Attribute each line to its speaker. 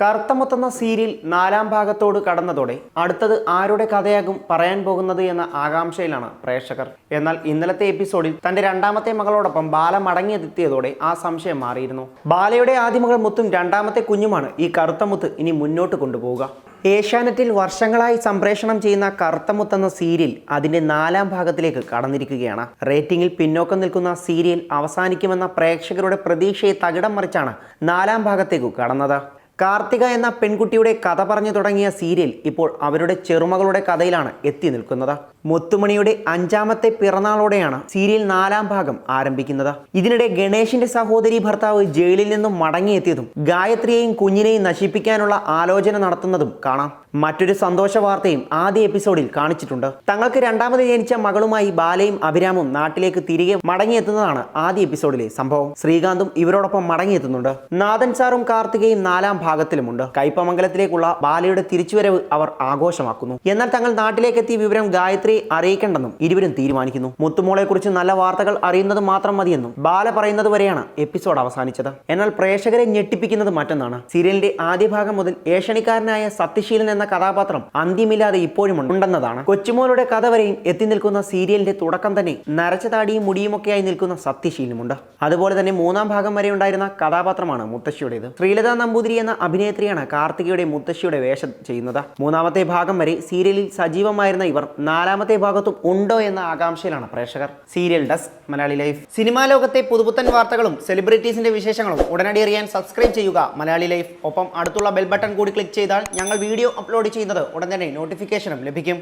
Speaker 1: കറുത്തമുത്തുന്ന serial നാലാം ഭാഗത്തോട് കടന്നതോടെ അടുത്തത് ആരുടെ കഥയാകും പറയാൻ പോകുന്നത് എന്ന ആകാംക്ഷയിലാണ് പ്രേക്ഷകർ. എന്നാൽ ഇന്നലത്തെ എപ്പിസോഡിൽ തന്റെ രണ്ടാമത്തെ മകളോടൊപ്പം ബാല മടങ്ങിയെത്തിയതോടെ ആ സംശയം മാറിയിരുന്നു. ബാലയുടെ ആദ്യ മകൾ മുത്തും രണ്ടാമത്തെ കുഞ്ഞുമാണ് ഈ കറുത്തമുത്ത് ഇനി മുന്നോട്ട് കൊണ്ടുപോവുക. ഏഷ്യാനെറ്റിൽ വർഷങ്ങളായി സംപ്രേഷണം ചെയ്യുന്ന കറുത്തമുത്ത് എന്ന സീരിയൽ അതിന്റെ നാലാം ഭാഗത്തിലേക്ക് കടന്നിരിക്കുകയാണ്. റേറ്റിംഗിൽ പിന്നോക്കം നിൽക്കുന്ന സീരിയൽ അവസാനിക്കുമെന്ന പ്രേക്ഷകരുടെ പ്രതീക്ഷയെ തകിടം മറിച്ചാണ് നാലാം ഭാഗത്തേക്ക് കടന്നത്. കാർത്തിക എന്ന പെൺകുട്ടിയുടെ കഥ പറഞ്ഞു തുടങ്ങിയ സീരിയൽ ഇപ്പോൾ അവരുടെ ചെറുമകളുടെ കഥയിലാണ് എത്തി നിൽക്കുന്നത്. മുത്തുമണിയുടെ അഞ്ചാമത്തെ പിറന്നാളോടെയാണ് സീരിയൽ നാലാം ഭാഗം ആരംഭിക്കുന്നത്. ഇതിനിടെ ഗണേഷിന്റെ സഹോദരി ഭർത്താവ് ജയിലിൽ നിന്നും മടങ്ങിയെത്തിയതും ഗായത്രിയെയും കുഞ്ഞിനെയും നശിപ്പിക്കാനുള്ള ആലോചന നടത്തുന്നതും കാണാം. മറ്റൊരു സന്തോഷ വാർത്തയും ആദ്യ എപ്പിസോഡിൽ കാണിച്ചിട്ടുണ്ട്. തങ്ങൾക്ക് രണ്ടാമത് ജനിച്ച മകളുമായി ബാലയും അഭിരാമും നാട്ടിലേക്ക് തിരികെ മടങ്ങിയെത്തുന്നതാണ് ആദ്യ എപ്പിസോഡിലെ സംഭവം. ശ്രീകാന്തും ഇവരോടൊപ്പം മടങ്ങിയെത്തുന്നുണ്ട്. നാഥൻ സാറും കാർത്തികയും നാലാം ഭാഗത്തിലുമുണ്ട്. കൈപ്പമംഗലത്തിലേക്കുള്ള ബാലയുടെ തിരിച്ചുവരവ് അവർ ആഘോഷമാക്കുന്നു. എന്നാൽ തങ്ങൾ നാട്ടിലേക്ക് എത്തിയ വിവരം ഗായത്രിയെ അറിയിക്കേണ്ടെന്നും ഇരുവരും തീരുമാനിക്കുന്നു. മുത്തുമോളെ കുറിച്ച് നല്ല വാർത്തകൾ അറിയുന്നത് മാത്രം മതിയെന്നും ബാല പറയുന്നത് വരെയാണ് എപ്പിസോഡ് അവസാനിച്ചത്. എന്നാൽ പ്രേക്ഷകരെ ഞെട്ടിപ്പിക്കുന്നത് മറ്റൊന്നാണ്. സീരിയലിന്റെ ആദ്യ ഭാഗം മുതൽ ഏഷണിക്കാരനായ സത്യശീലൻ എന്ന കഥാപാത്രം അന്ത്യമില്ലാതെ ഇപ്പോഴും ഉണ്ടെന്നതാണ്. കൊച്ചുമോളുടെ കഥ വരെയും എത്തി നിൽക്കുന്ന സീരിയലിന്റെ തുടക്കം തന്നെ നരച്ച താടിയും മുടിയുമൊക്കെയായി നിൽക്കുന്ന സത്യശീലമുണ്ട്. അതുപോലെ തന്നെ മൂന്നാം ഭാഗം വരെ ഉണ്ടായിരുന്ന കഥാപാത്രമാണ് മുത്തശ്ശിയുടേത്. ശ്രീലത നമ്പൂതിരി എന്ന അഭിനേത്രിയാണ് കാർത്തികയുടെ മുത്തശ്ശിയുടെ വേഷം ചെയ്യുന്നത്. മൂന്നാമത്തെ ഭാഗം വരെ സീരിയലിൽ സജീവമായിരുന്ന ഇവർ നാലാമത്തെ ഭാഗത്തും ഉണ്ടോ എന്ന ആകാംക്ഷയിലാണ് പ്രേക്ഷകർ. Serial desk Malayali life. Cinema ലോകത്തെ പുതുപുത്തൻ വാർത്തകളും സെലിബ്രിറ്റീസിന്റെ വിശേഷങ്ങളും ഉടനടി അറിയാൻ സബ്സ്ക്രൈബ് ചെയ്യുക മലയാളി ലൈഫ്. ഒപ്പം അടുത്തുള്ള ബെൽ ബട്ടൺ കൂടി ക്ലിക്ക് ചെയ്താൽ ഞങ്ങൾ വീഡിയോ അപ്ലോഡ് ചെയ്യുന്നത് ഉടൻ തന്നെ നോട്ടിഫിക്കേഷനും ലഭിക്കും.